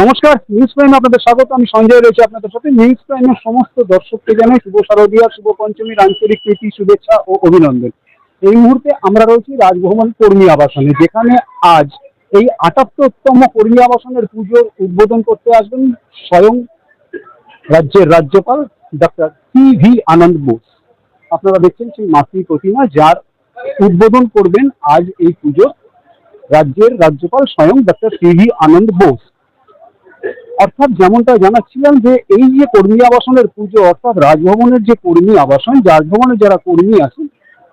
নমস্কার নিউজ প্রাইমে আপনাদের স্বাগত। আমি সঞ্জয় রয়েছে আপনাদের সাথে। নিউজ প্রাইমের সমস্ত দর্শককে জানাই শুভ শারদীয়া, শুভ পঞ্চমীর আঞ্চলিক প্রীতি, শুভেচ্ছা ও অভিনন্দন। এই মুহূর্তে আমরা রয়েছি রাজভবন কর্মী আবাসনে, যেখানে আজ এই আটাত্তরতম কর্মী আবাসনের পুজোর উদ্বোধন করতে আসবেন স্বয়ং রাজ্যের রাজ্যপাল doctor T V Ananda Bose. আপনারা দেখছেন সেই মাতৃ প্রতিমা, যার উদ্বোধন করবেন আজ এই পুজো। রাজ্যের রাজ্যপাল স্বয়ং doctor T V Ananda Bose. অর্থাৎ যেমনটা জানাচ্ছিলাম যে এই যে কর্মী আবাসনের পুজো, অর্থাৎ রাজভবনের যে কর্মী আবাসন রাজভবনে যারা কর্মী আছেন,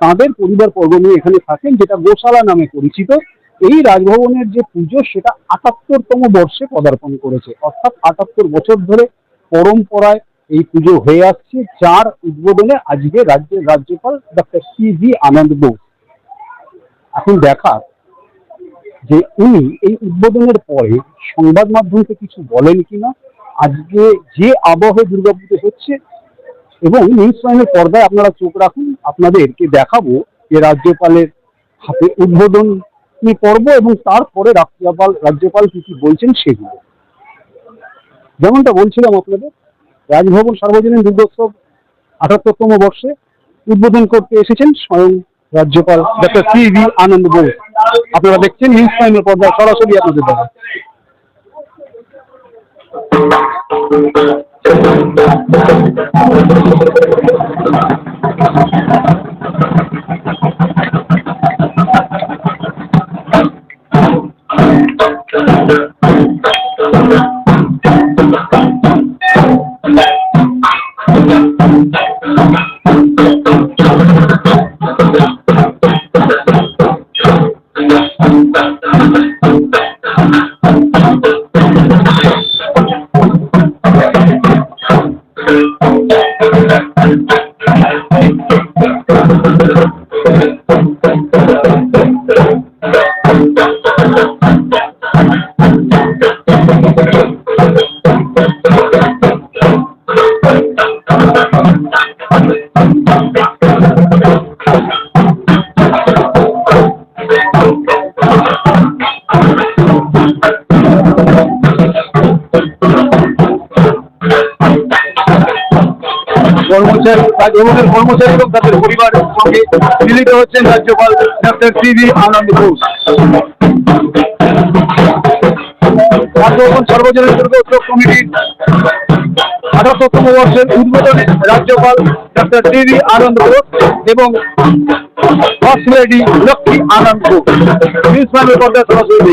তাদের পরিবার পর্ব নিয়ে এখানে থাকেন, যেটা গোশালা নামে পরিচিত। এই রাজভবনের যে পুজো, সেটা আটাত্তরতম বর্ষে পদার্পণ করেছে। অর্থাৎ আটাত্তর বছর ধরে পরম্পরায় এই পুজো হয়ে আসছে, যার উদ্বোধনে আজকে রাজ্যের রাজ্যপাল doctor C G Ananda Bose. এখন দেখার যে উনি এই উদ্বোধনের পরে সংবাদ মাধ্যমকে কিছু বলেন কিনা, আজকে যে আবহে দুর্গাপুজো হচ্ছে, এবং নিউজ টাইমের পর্দায় আপনারা চোখ রাখুন, আপনাদেরকে দেখাবো যে রাজ্যপালের হাতে উদ্বোধন কি পর্ব এবং তারপরে রাজ্যপাল রাজ্যপাল কি কি বলছেন সেগুলো। যেমনটা বলছিলাম আপনাদের, রাজভবন সার্বজনীন দুর্গোৎসব আঠাত্তরতম বর্ষে উদ্বোধন করতে এসেছেন স্বয়ং রাজ্যপাল doctor C V Ananda Bose. আপনারা দেখছেন নিউজ টাইমের পর্দায় সরাসরি আপনাদের দ্বারা কর্মচারী রাজভবনের কর্মচারী এবং তাদের পরিবারের সঙ্গে মিলিত হচ্ছেন রাজ্যপাল doctor C V Ananda Ghosh. সার্বজনীন দুর্গোৎসব কমিটির বর্ষের উদ্বোধনে রাজ্যপাল doctor C V Ananda Ghosh এবং ফার্স্ট লেডি লক্ষ্মী আনন্দ ঘোষ। পর্দায় সরাসরি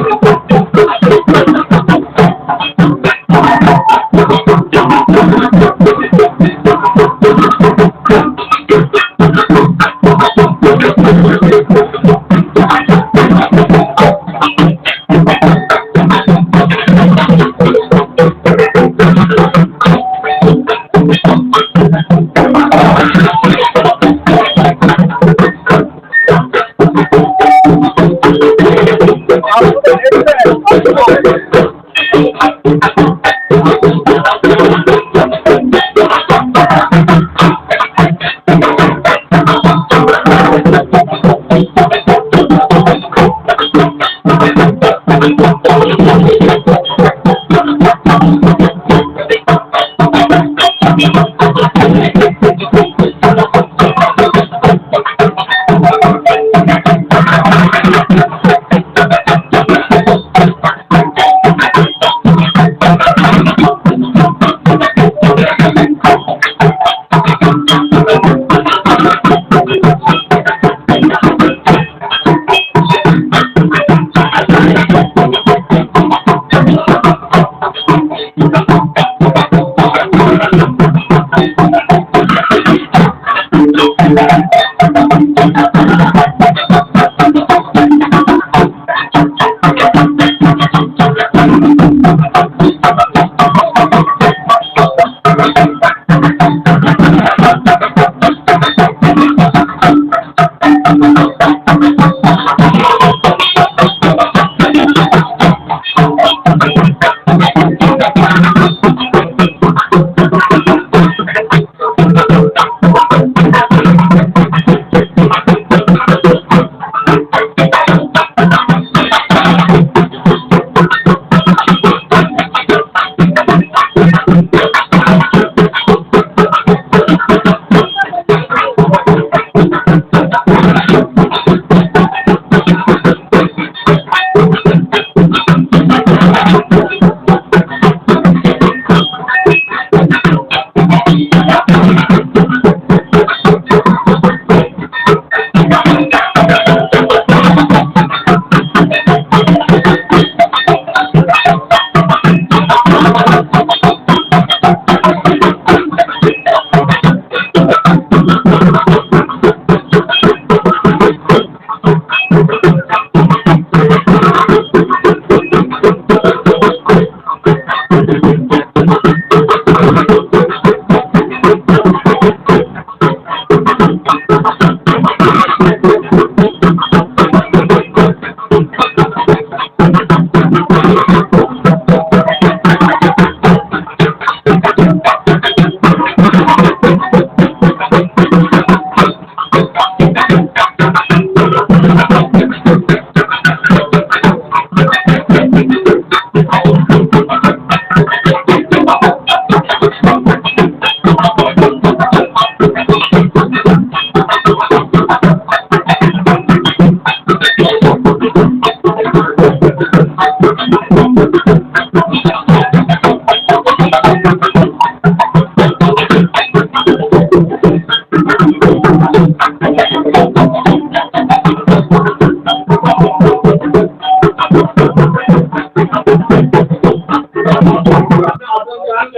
Thank you.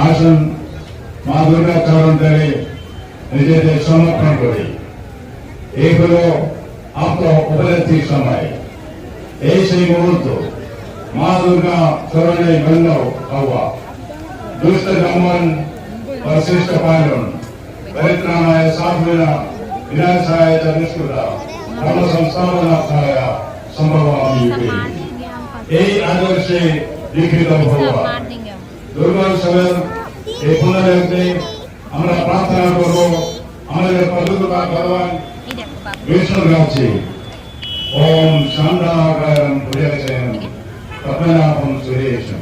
আসুন মা দুর্গা চরণ ধরে নিজেদের সমর্পণ করি এই হল আত্ম উপলব্ধির সময় এই সেই মুহূর্ত মা দুর্গা চরণে গণ্য হওয়া দুষ্ট দমন वशिष्ठ पालन परित्राणाय साधुना विनाशाय च निष्ठुरा ধর্ম সংস্থাপনার্থায় সম্ভবামি যুগে এই আদর্শে লিখিত হওয়া দুর্গোৎসবের এই পুনরায়তে আমরা প্রার্থনা করব আমাদের পবিত্রতা ভগবান বিষ্ণুর কাছে ওম শান্তাকারম ভুজগচয়ম পদ্মনাভম সুরেশম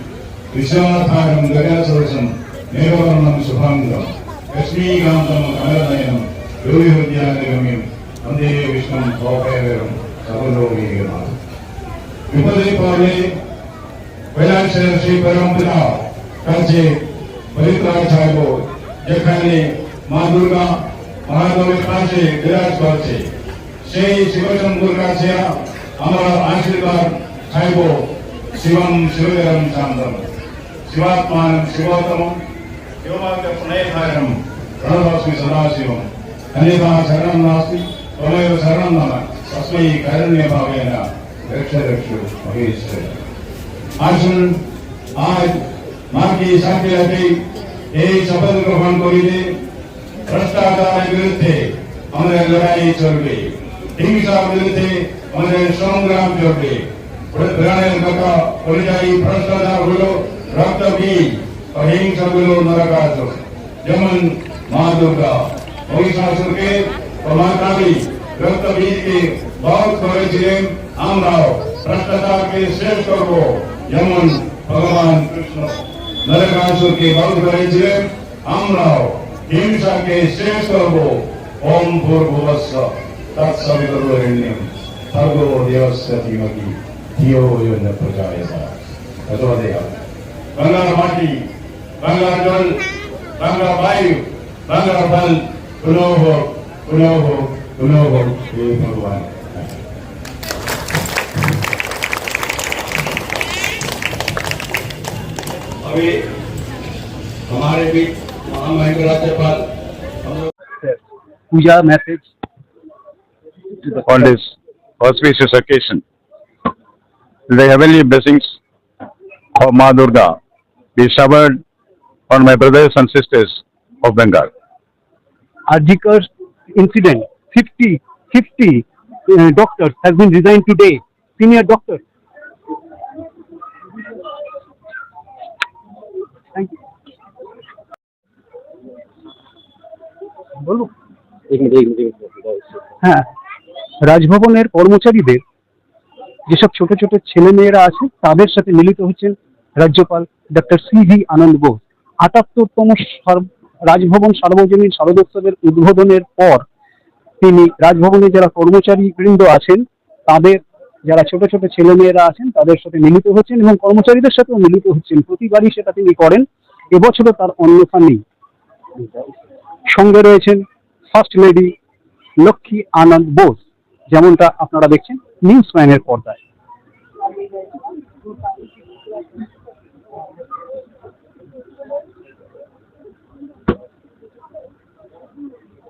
విశ్వనాథాయం గగనసరసం మేఘవర్ణం శుభాంగం లక్ష్మీకాంతం కమలనయనం యోగి హృదయాగమ్యం వందే విష్ణుం కోపేరం సర్వలోకీయమానం విపదీపాలే వైలాక్ష శ్రీ పరంపినా કાચે ભરિતરાજ સાહેબો જેખાને મા દુર્ગા મહાદેવ પાસે બિરાજમાન છે શ્રી શિવજન દુર્ગા છે અમારા આશીર્વાદ સાહેબો શિવમ શિવરમ સાંદમ શિવાત્માનમ શિવોત્તમમ શિવમાર્ગ પ્રણયહારમ રણવાસમી સદાશિવમ અનેકા શરણમ નાસ્તિ ત્વમેવ શરણમ નમઃ તસ્મૈ કારણ્ય ભાવેન રક્ષ રક્ષો મહેશ આસન આજ সাথে রাখে এই শপথ গ্রহণ করিলে ভ্রষ্টাচারের বিরুদ্ধে আমাদের লড়াই চলবে। হিংসার বিরুদ্ধে আমাদের সংগ্রাম চলবে। প্রাণের কথা অনুযায়ী ভ্রষ্টাচার হলো রক্তবীজ অহিংসা হলো নরকাসুর যেমন মা দুর্গা, মহিষাসুরকে ও মা কালী রক্তবীজকে বধ করেছিলেন, আমরাও ভ্রষ্টাচারকে শেষ করব। যেমন ভগবান কৃষ্ণ। নরকাসুরকে বধ করেছিলেন আমরাও হিংসাকে শেষ করব ওম ভূর্ভুবস্ব তৎসবিতুর্বরেণ্যম ভর্গো দেবস্য ধীমহি ধিয়ো ইয়ো ন প্রচোদয়াৎ প্রচোদয়াৎ বাংলার মাটি বাংলার জল বাংলার বায়ু বাংলার ফল পুনঃ হোক পুনঃ হোক পুনঃ হোক হে ভগবান अभी हमारे भी महामहिंगराज्यपाल Puja message on this auspicious occasion. The heavenly blessings of Ma Durga be showered on my brothers and sisters of Bengal. Arjikar's incident, 50, 50 uh, doctors have been resigned today, senior doctors. বলব? হ্যাঁ রাজভবনের কর্মচারীদের যেসব ছোট ছোট ছেলে মেয়েরা আছে তাদের সাথে মিলিত হচ্ছেন রাজ্যপাল doctor C V Ananda Bose আটাত্তরতম Raj Bhavan সার্বজনীন শারদোৎসবের উদ্বোধনের পর তিনি রাজভবনে যারা কর্মচারী বৃন্দ আছেন তাদের যারা ছোট ছোট ছেলে মেয়েরা আছেন তাদের সাথে মিলিত হচ্ছেন এবং কর্মচারীদের সাথেও মিলিত হচ্ছেন। প্রতিবারই সেটা তিনি করেন। এবছরও তার অন্যথা নেই। সঙ্গে রয়েছেন ফার্স্ট লেডি লক্ষ্মী আনন্দ বোস, যেমনটা আপনারা দেখছেন নিউজ ম্যানের পর্দায়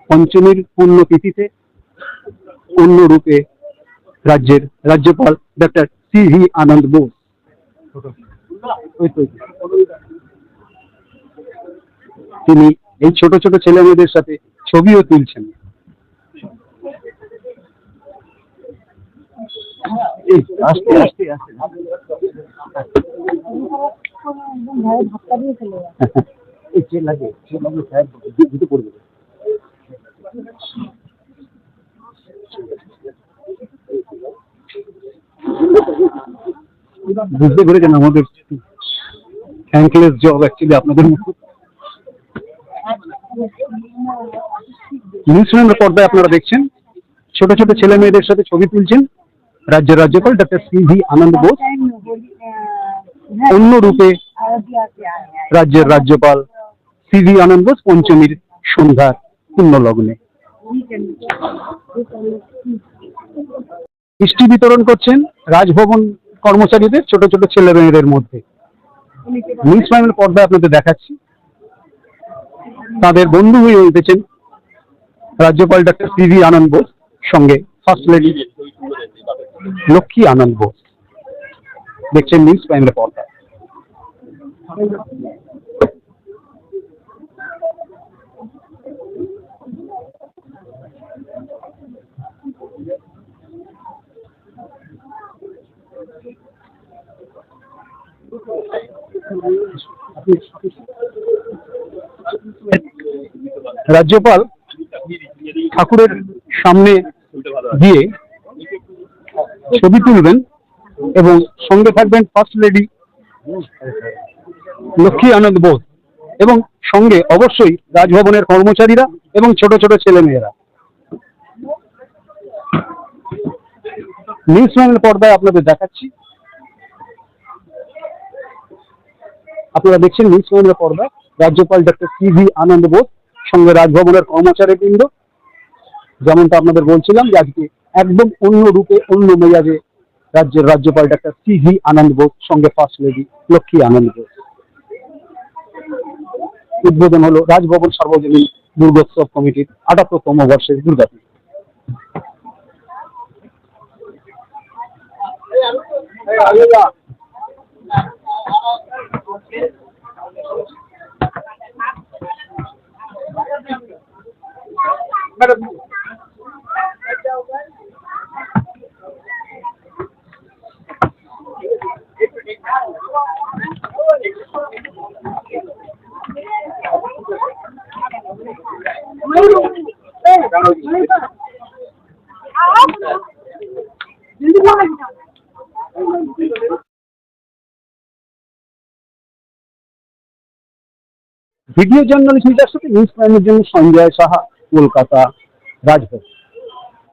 পঞ্চমীর পুণ্যতিথিতে অন্য রূপে রাজ্যের রাজ্যপাল doctor C V Ananda Bose. তিনি এই ছোট ছোট ছেলে মেয়েদের সাথে ছবিও তুলছেন। বুঝতে পেরেছেন আমাদের থ্যাঙ্কলেস জব অ্যাকচুয়ালি আপনাদের মতো নিউজিল্যান্ডের পর্দায় আপনারা দেখছেন। ছোট ছোট ছেলে মেয়েদের সাথে ছবি তুলছেন রাজ্যের রাজ্যপাল doctor C V Ananda Bose. অন্য রূপে রাজ্যের রাজ্যপাল সি ভি আনন্দ বোস পঞ্চমীর সন্ধ্যার পূর্ণ লগ্নে মিষ্টি বিতরণ করছেন রাজভবন কর্মচারীদের ছোট ছোট ছেলে মেয়েদের মধ্যে। নিউজ পর্দায় আপনাদের দেখাচ্ছি। তাদের বন্ধু হয়ে উঠেছেন রাজ্যপাল doctor C V Ananda Bose, সঙ্গে ফার্স্ট লেডি লক্ষ্মী আনন্দ বোস। দেখছেন নিউজ প্রাইম পর্দায় রাজ্যপাল ঠাকুরের সামনে গিয়ে ছবি তুলবেন এবং সঙ্গে থাকবেন ফার্স্ট লেডি লক্ষ্মী আনন্দ বোধ এবং সঙ্গে অবশ্যই রাজভবনের কর্মচারীরা এবং ছোট ছোট ছেলেমেয়েরা। নিউজ চ্যানেল পর্দায় আপনাদের দেখাচ্ছি। আপনারা দেখছেন নিউজ চ্যানেলের পর্দায় রাজ্যপাল doctor C V Ananda Bose. সঙ্গে রাজভবনের কর্মচারী বৃন্দ, যেমনটা আপনাদের বলছিলাম যে আজকে একদম অন্য রূপে, অন্য মেজাজে রাজ্যের রাজ্যপাল doctor C V Ananda Bose সঙ্গে ফার্স্ট লেডি লক্ষ্মী আনন্দ বোস। উদ্বোধন হলো রাজভবন সার্বজনীন দুর্গোৎসব কমিটির আটাত্তরতম বর্ষের দুর্গাপুজো। मैडम ভিডিও জার্নালিস্ট সাথে নিউজ প্রাইমের জন্য সঞ্জয় সাহা কলকাতা রাজভবন।